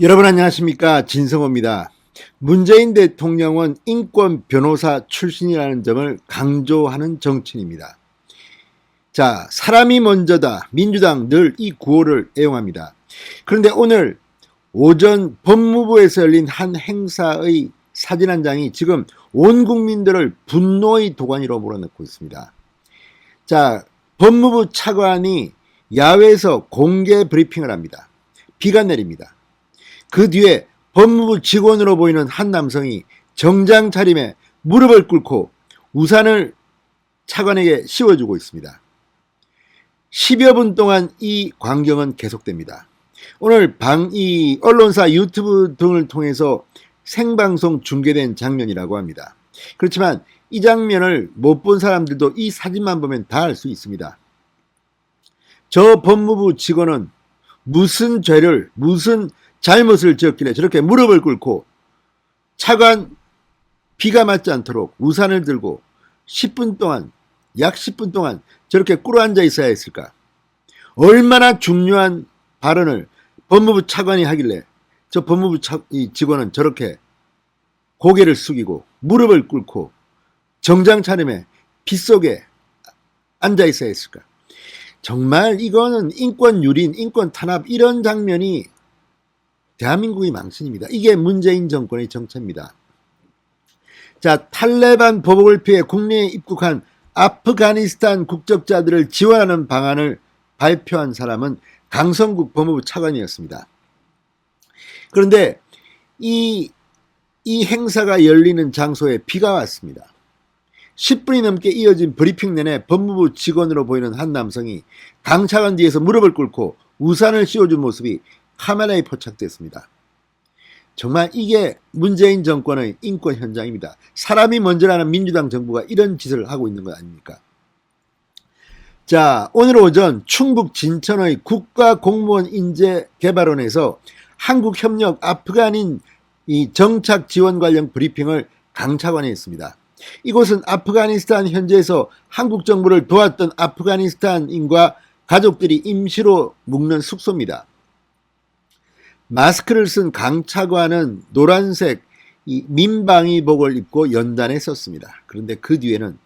여러분 안녕하십니까 진성호입니다. 문재인 대통령은 인권 변호사 출신이라는 점을 강조하는 정치인입니다. 자, 사람이 먼저다. 민주당 늘 이 구호를 애용합니다. 그런데 오늘 오전 법무부에서 열린 한 행사의 사진 한 장이 지금 온 국민들을 분노의 도가니로 몰아넣고 있습니다. 자, 법무부 차관이 야외에서 공개 브리핑을 합니다. 비가 내립니다. 그 뒤에 법무부 직원으로 보이는 한 남성이 정장 차림에 무릎을 꿇고 우산을 차관에게 씌워주고 있습니다. 10여 분 동안 이 광경은 계속됩니다. 오늘 방, 이 언론사 유튜브 등을 통해서 생방송 중계된 장면이라고 합니다. 그렇지만 이 장면을 못 본 사람들도 이 사진만 보면 다 알 수 있습니다. 저 법무부 직원은 무슨 죄를, 무슨 잘못을 지었길래 저렇게 무릎을 꿇고 차관 비가 맞지 않도록 우산을 들고 10분 동안, 약 10분 동안 저렇게 꿇어 앉아 있어야 했을까? 얼마나 중요한 발언을 법무부 차관이 하길래 저 법무부 차, 이 직원은 저렇게 고개를 숙이고 무릎을 꿇고 정장 차림에 빗속에 앉아 있어야 했을까? 정말 이거는 인권 유린, 인권 탄압 이런 장면이 대한민국의 망신입니다. 이게 문재인 정권의 정체입니다. 자, 탈레반 보복을 피해 국내에 입국한 아프가니스탄 국적자들을 지원하는 방안을 발표한 사람은 강성국 법무부 차관이었습니다. 그런데 이, 이 행사가 열리는 장소에 비가 왔습니다. 10분이 넘게 이어진 브리핑 내내 법무부 직원으로 보이는 한 남성이 강 차관 뒤에서 무릎을 꿇고 우산을 씌워준 모습이 카메라에 포착됐습니다. 정말 이게 문재인 정권의 인권 현장입니다. 사람이 먼저라는 민주당 정부가 이런 짓을 하고 있는 것 아닙니까? 자, 오늘 오전 충북 진천의 국가공무원 인재 개발원에서 한국협력 아프간인 이 정착 지원 관련 브리핑을 강차관에 했습니다. 이곳은 아프가니스탄 현지에서 한국 정부를 도왔던 아프가니스탄인과 가족들이 임시로 묵는 숙소입니다. 마스크를 쓴 강차관은 노란색 이 민방위복을 입고 연단에 섰습니다. 그런데 그 뒤에는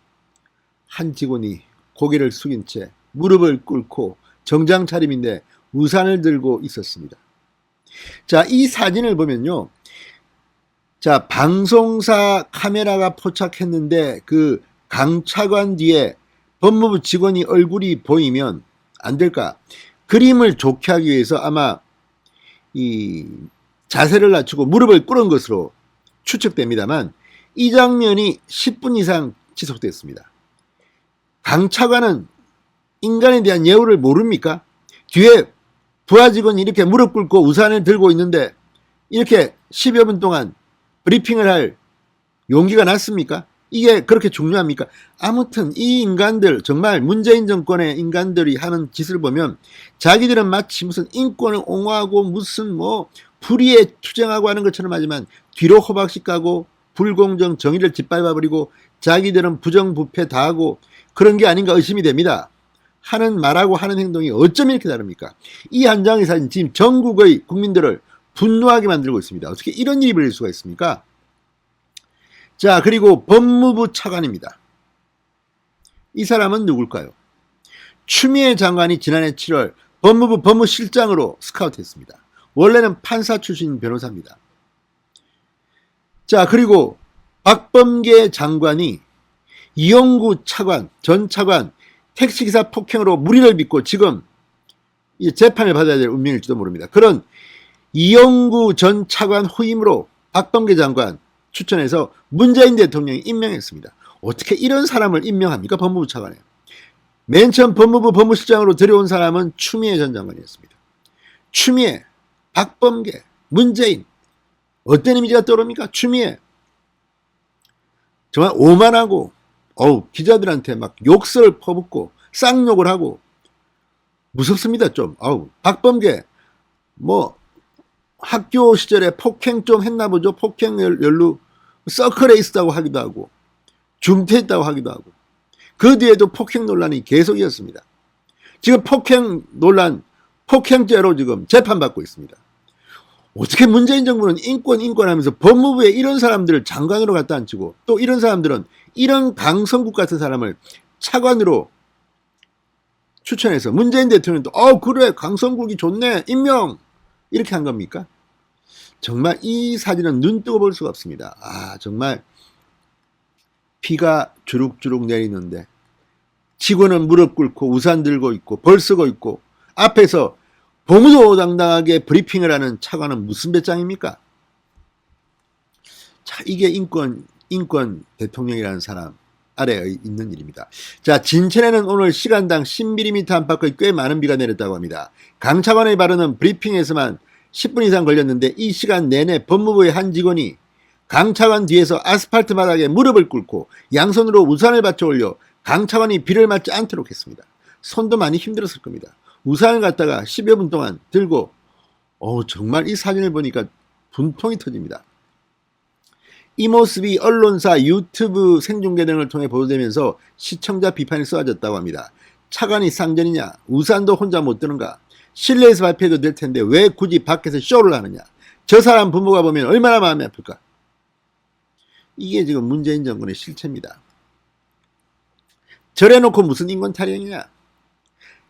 한 직원이 고개를 숙인 채 무릎을 꿇고 정장 차림인데 우산을 들고 있었습니다. 자, 이 사진을 보면요. 자, 방송사 카메라가 포착했는데 그 강차관 뒤에 법무부 직원이 얼굴이 보이면 안 될까? 그림을 좋게 하기 위해서 아마 이 자세를 낮추고 무릎을 꿇은 것으로 추측됩니다만 이 장면이 10분 이상 지속됐습니다. 강차관은 인간에 대한 예우를 모릅니까? 뒤에 부하 직원이 이렇게 무릎 꿇고 우산을 들고 있는데 이렇게 10여 분 동안 브리핑을 할 용기가 났습니까? 이게 그렇게 중요합니까? 아무튼 이 인간들 정말 문재인 정권의 인간들이 하는 짓을 보면 자기들은 마치 무슨 인권을 옹호하고 무슨 뭐 불의에 투쟁하고 하는 것처럼 하지만 뒤로 호박씩 가고 불공정 정의를 짓밟아 버리고 자기들은 부정부패 다 하고 그런 게 아닌가 의심이 됩니다. 하는 말하고 하는 행동이 어쩜 이렇게 다릅니까? 이 한 장의 사진 지금 전국의 국민들을 분노하게 만들고 있습니다. 어떻게 이런 일이 벌릴 수가 있습니까? 자, 그리고 법무부 차관입니다. 이 사람은 누굴까요? 추미애 장관이 지난해 7월 법무부 법무실장으로 스카우트했습니다. 원래는 판사 출신 변호사입니다. 자, 그리고 박범계 장관이 이영구 차관, 전 차관 택시기사 폭행으로 무리를 빚고 지금 재판을 받아야 될 운명일지도 모릅니다. 그런 이영구 전 차관 후임으로 박범계 장관 추천해서 문재인 대통령이 임명했습니다. 어떻게 이런 사람을 임명합니까? 법무부 차관에. 맨 처음 법무부 법무실장으로 들여온 사람은 추미애 전 장관이었습니다. 추미애, 박범계, 문재인. 어떤 이미지가 떠오릅니까? 추미애. 정말 오만하고, 어우, 기자들한테 막 욕설을 퍼붓고, 쌍욕을 하고, 무섭습니다, 좀. 어우, 박범계, 뭐, 학교 시절에 폭행 좀 했나 보죠. 폭행 연루 서클에 있었다고 하기도 하고 중퇴했다고 하기도 하고 그 뒤에도 폭행 논란이 계속 이었습니다. 지금 폭행 논란, 폭행죄로 지금 재판받고 있습니다. 어떻게 문재인 정부는 인권 인권 하면서 법무부에 이런 사람들을 장관으로 갖다 앉히고 또 이런 사람들은 이런 강성국 같은 사람을 차관으로 추천해서 문재인 대통령도 어 그래 강성국이 좋네 임명 이렇게 한 겁니까? 정말 이 사진은 눈 뜨고 볼 수가 없습니다. 아 정말 비가 주룩주룩 내리는데 직원은 무릎 꿇고 우산 들고 있고 벌 쓰고 있고 앞에서 보무도당당하게 브리핑을 하는 차관은 무슨 배짱입니까? 자, 이게 인권, 인권 대통령이라는 사람 아래에 있는 일입니다. 자, 진천에는 오늘 시간당 10mm 안팎의 꽤 많은 비가 내렸다고 합니다. 강 차관의 발언은 브리핑에서만 10분 이상 걸렸는데 이 시간 내내 법무부의 한 직원이 강 차관 뒤에서 아스팔트 바닥에 무릎을 꿇고 양손으로 우산을 받쳐 올려 강 차관이 비를 맞지 않도록 했습니다. 손도 많이 힘들었을 겁니다. 우산을 갖다가 10여 분 동안 들고 어 정말 이 사진을 보니까 분통이 터집니다. 이 모습이 언론사 유튜브 생중계 등을 통해 보도되면서 시청자 비판이 쏟아졌다고 합니다. 차관이 쌍전이냐? 우산도 혼자 못 드는가? 실내에서 발표해도 될 텐데 왜 굳이 밖에서 쇼를 하느냐? 저 사람 부모가 보면 얼마나 마음이 아플까? 이게 지금 문재인 정권의 실체입니다. 저래놓고 무슨 인권 타령이냐?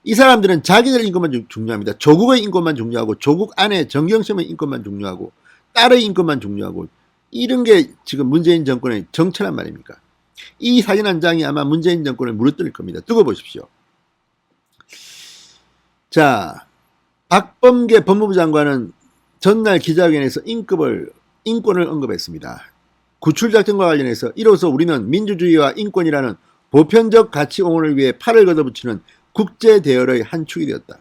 이 사람들은 자기들 인권만 중- 중요합니다. 조국의 인권만 중요하고 조국 안에 정경심의 인권만 중요하고 딸의 인권만 중요하고 이런 게 지금 문재인 정권의 정체란 말입니까? 이 사진 한 장이 아마 문재인 정권을 무너뜨릴 겁니다. 두고 보십시오. 자, 박범계 법무부 장관은 전날 기자회견에서 인급을, 인권을 언급했습니다. 구출작전과 관련해서 이로써 우리는 민주주의와 인권이라는 보편적 가치 옹호를 위해 팔을 걷어붙이는 국제 대열의 한 축이 되었다.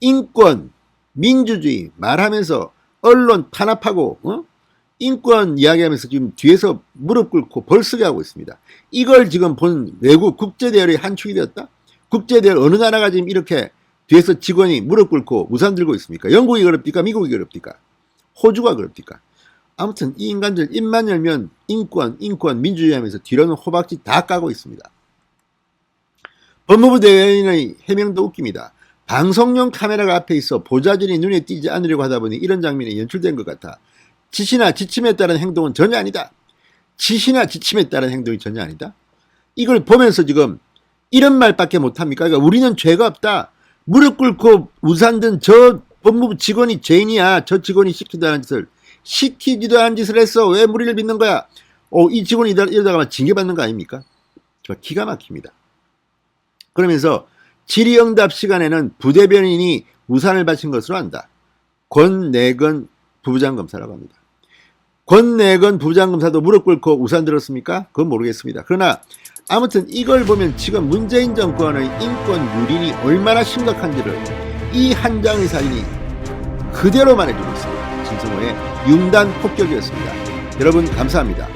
인권, 민주주의 말하면서 언론 탄압하고 어? 인권 이야기하면서 지금 뒤에서 무릎 꿇고 벌쓰게 하고 있습니다. 이걸 지금 본 외국 국제 대열의 한 축이 되었다. 국제 대열 어느 나라가 지금 이렇게 뒤에서 직원이 무릎 꿇고 우산 들고 있습니까? 영국이 그럽니까? 미국이 그럽니까? 호주가 그럽니까? 아무튼 이 인간들 입만 열면 인권, 인권, 민주주의 하면서 뒤로는 호박지 다 까고 있습니다. 법무부 대변인의 해명도 웃깁니다. 방송용 카메라가 앞에 있어 보좌진이 눈에 띄지 않으려고 하다 보니 이런 장면이 연출된 것 같아. 지시나 지침에 따른 행동은 전혀 아니다. 지시나 지침에 따른 행동이 전혀 아니다. 이걸 보면서 지금 이런 말밖에 못합니까? 그러니까 우리는 죄가 없다. 무릎 꿇고 우산 든 저 법무부 직원이 죄인이야. 저 직원이 시키지도 않은 짓을 시키지도 않은 짓을 했어. 왜 무리를 빚는 거야? 어, 이 직원이 이러다- 이러다가 징계받는 거 아닙니까? 정말 기가 막힙니다. 그러면서 질의응답 시간에는 부대변인이 우산을 바친 것으로 안다. 권내건 부부장검사라고 합니다. 권내건 부부장검사도 무릎 꿇고 우산 들었습니까? 그건 모르겠습니다. 그러나 아무튼 이걸 보면 지금 문재인 정권의 인권 유린이 얼마나 심각한지를 이 한 장의 사진이 그대로 말해주고 있습니다. 진성호의 융단 폭격이었습니다. 여러분 감사합니다.